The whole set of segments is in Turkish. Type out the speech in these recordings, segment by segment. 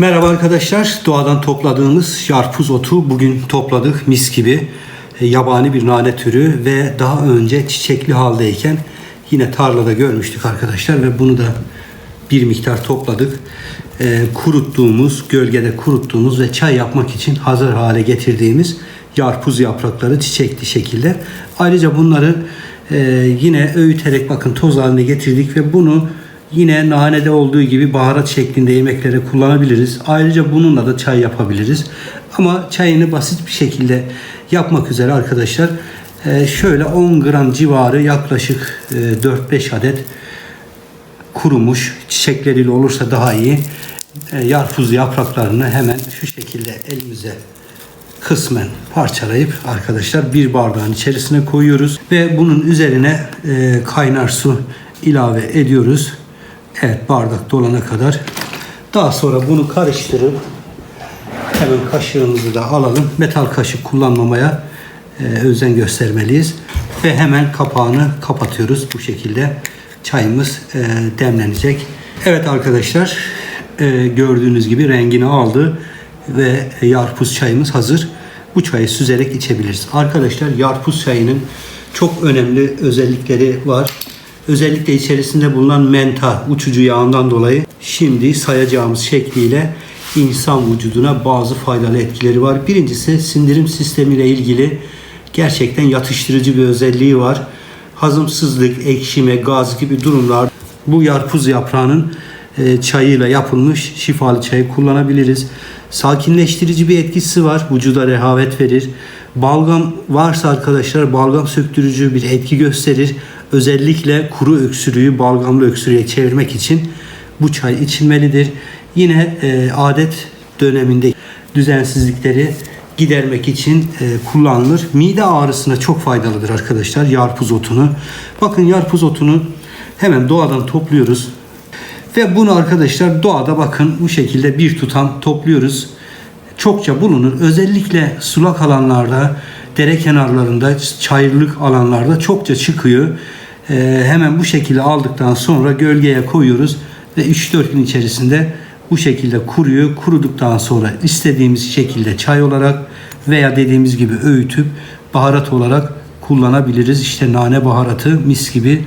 Merhaba arkadaşlar. Doğadan topladığımız yarpuz otu bugün topladık mis gibi. E, Yabani bir nane türü ve daha önce çiçekli haldeyken yine tarlada görmüştük arkadaşlar ve bunu da bir miktar topladık. E, kuruttuğumuz, gölgede kuruttuğumuz ve çay yapmak için hazır hale getirdiğimiz yarpuz yaprakları çiçekli şekilde. Ayrıca bunları e, yine öğüterek bakın toz haline getirdik ve bunu Yine nanede olduğu gibi baharat şeklinde yemeklere kullanabiliriz. Ayrıca bununla da çay yapabiliriz. Ama çayını basit bir şekilde yapmak üzere arkadaşlar e, şöyle 10 gram civarı yaklaşık e, 4-5 adet kurumuş çiçekleriyle olursa daha iyi e, yarpuz yapraklarını hemen şu şekilde elimize kısmen parçalayıp arkadaşlar bir bardağın içerisine koyuyoruz ve bunun üzerine e, kaynar su ilave ediyoruz. Evet bardak dolana kadar. Daha sonra bunu karıştırıp hemen kaşığımızı da alalım. Metal kaşık kullanmamaya e, özen göstermeliyiz. Ve hemen kapağını kapatıyoruz. Bu şekilde çayımız e, demlenecek. Evet arkadaşlar e, gördüğünüz gibi rengini aldı ve yarpuz çayımız hazır. Bu çayı süzerek içebiliriz. Arkadaşlar yarpuz çayının çok önemli özellikleri var. Özellikle içerisinde bulunan menta uçucu yağından dolayı şimdi sayacağımız şekliyle insan vücuduna bazı faydalı etkileri var. Birincisi sindirim sistemiyle ilgili gerçekten yatıştırıcı bir özelliği var. Hazımsızlık, ekşime, gaz gibi durumlar bu yarpuz yaprağının e, çayıyla yapılmış şifalı çayı kullanabiliriz. Sakinleştirici bir etkisi var. Vücuda rehavet verir. Balgam varsa arkadaşlar balgam söktürücü bir etki gösterir. Özellikle kuru öksürüğü balgamlı öksürüğe çevirmek için bu çay içilmelidir. Yine e, adet döneminde düzensizlikleri gidermek için e, kullanılır. Mide ağrısına çok faydalıdır arkadaşlar yarpuz otunu. Bakın yarpuz otunu hemen doğadan topluyoruz. Ve bunu arkadaşlar doğada bakın bu şekilde bir tutam topluyoruz. Çokça bulunur. Özellikle sulak alanlarda, dere kenarlarında, çayırlık alanlarda çokça çıkıyor. Ee, hemen bu şekilde aldıktan sonra gölgeye koyuyoruz ve 3-4 gün içerisinde bu şekilde kuruyor. Kuruduktan sonra istediğimiz şekilde çay olarak veya dediğimiz gibi öğütüp baharat olarak kullanabiliriz. İşte nane baharatı mis gibi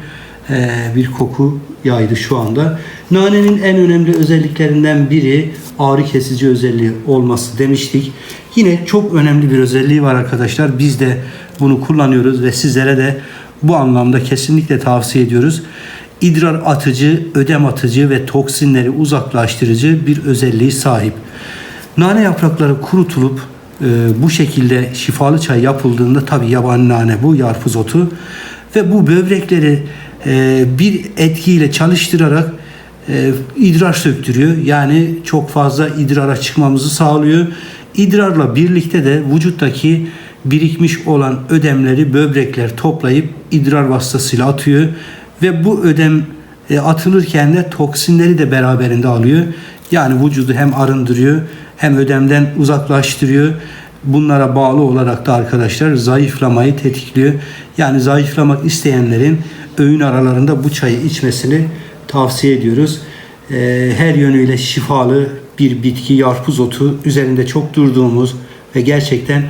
bir koku yaydı şu anda. Nanenin en önemli özelliklerinden biri ağrı kesici özelliği olması demiştik. Yine çok önemli bir özelliği var arkadaşlar. Biz de bunu kullanıyoruz ve sizlere de bu anlamda kesinlikle tavsiye ediyoruz. İdrar atıcı, ödem atıcı ve toksinleri uzaklaştırıcı bir özelliği sahip. Nane yaprakları kurutulup e, bu şekilde şifalı çay yapıldığında tabi yabani nane bu yarpuz otu ve bu böbrekleri e, bir etkiyle çalıştırarak e, idrar söktürüyor. Yani çok fazla idrara çıkmamızı sağlıyor. İdrarla birlikte de vücuttaki birikmiş olan ödemleri böbrekler toplayıp idrar vasıtasıyla atıyor ve bu ödem e, atılırken de toksinleri de beraberinde alıyor. Yani vücudu hem arındırıyor hem ödemden uzaklaştırıyor. Bunlara bağlı olarak da arkadaşlar zayıflamayı tetikliyor. Yani zayıflamak isteyenlerin öğün aralarında bu çayı içmesini tavsiye ediyoruz. E, her yönüyle şifalı bir bitki yarpuz otu üzerinde çok durduğumuz ve gerçekten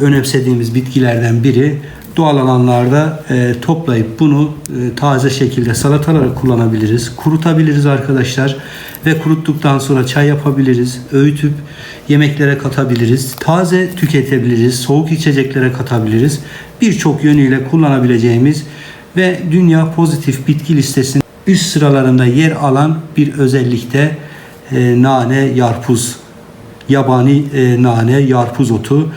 önemsediğimiz bitkilerden biri. Doğal alanlarda e, toplayıp bunu e, taze şekilde salatalara kullanabiliriz. Kurutabiliriz arkadaşlar ve kuruttuktan sonra çay yapabiliriz. Öğütüp yemeklere katabiliriz. Taze tüketebiliriz. Soğuk içeceklere katabiliriz. Birçok yönüyle kullanabileceğimiz ve Dünya Pozitif Bitki Listesi'nin üst sıralarında yer alan bir özellikte e, nane yarpuz. Yabani e, nane yarpuz otu.